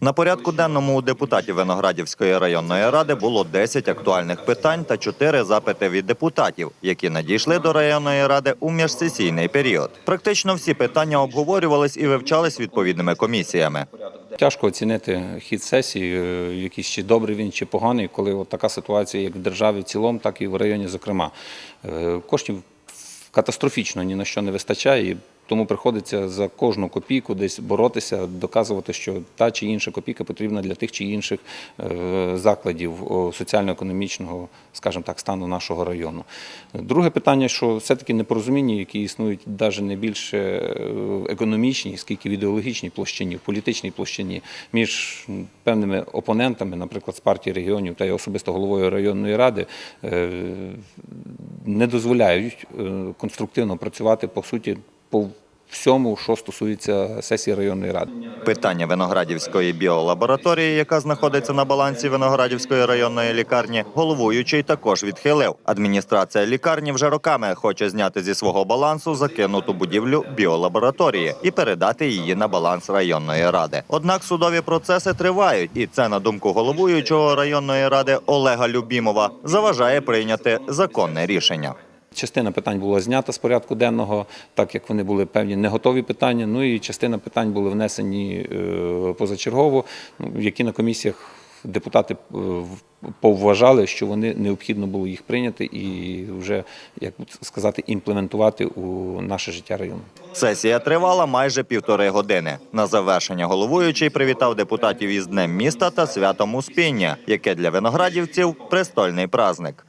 На порядку денному у депутатів Виноградівської районної ради було 10 актуальних питань та 4 запити від депутатів, які надійшли до районної ради у міжсесійний період. Практично всі питання обговорювались і вивчались відповідними комісіями. Тяжко оцінити хід сесії, е, якийсь чи добрий він, чи поганий, коли от така ситуація, як в державі в цілому, так і в районі, зокрема. Е, Коштів катастрофічно ні на що не вистачає. Тому приходиться за кожну копійку десь боротися, доказувати, що та чи інша копійка потрібна для тих чи інших е, закладів соціально-економічного, скажімо так, стану нашого району. Друге питання, що все-таки непорозуміння, які існують навіть не більше е, економічній, скільки в ідеологічній площині, в політичній площині, між певними опонентами, наприклад, з партії регіонів та особисто головою районної ради, е, не дозволяють конструктивно працювати по суті по всьому, що стосується сесії районної ради. Питання Виноградівської біолабораторії, яка знаходиться на балансі Виноградівської районної лікарні, головуючий також відхилив. Адміністрація лікарні вже роками хоче зняти зі свого балансу закинуту будівлю біолабораторії і передати її на баланс районної ради. Однак судові процеси тривають, і це, на думку головуючого районної ради Олега Любімова, заважає прийняти законне рішення. Частина питань була знята з порядку денного, так як вони були певні не готові питання. Ну і частина питань були внесені е, позачергово, ну, які на комісіях депутати е, повважали, що вони необхідно було їх прийняти і вже як сказати імплементувати у наше життя району. Сесія тривала майже півтори години. На завершення головуючий привітав депутатів із Днем міста та святом Успіння, яке для виноградівців престольний праздник.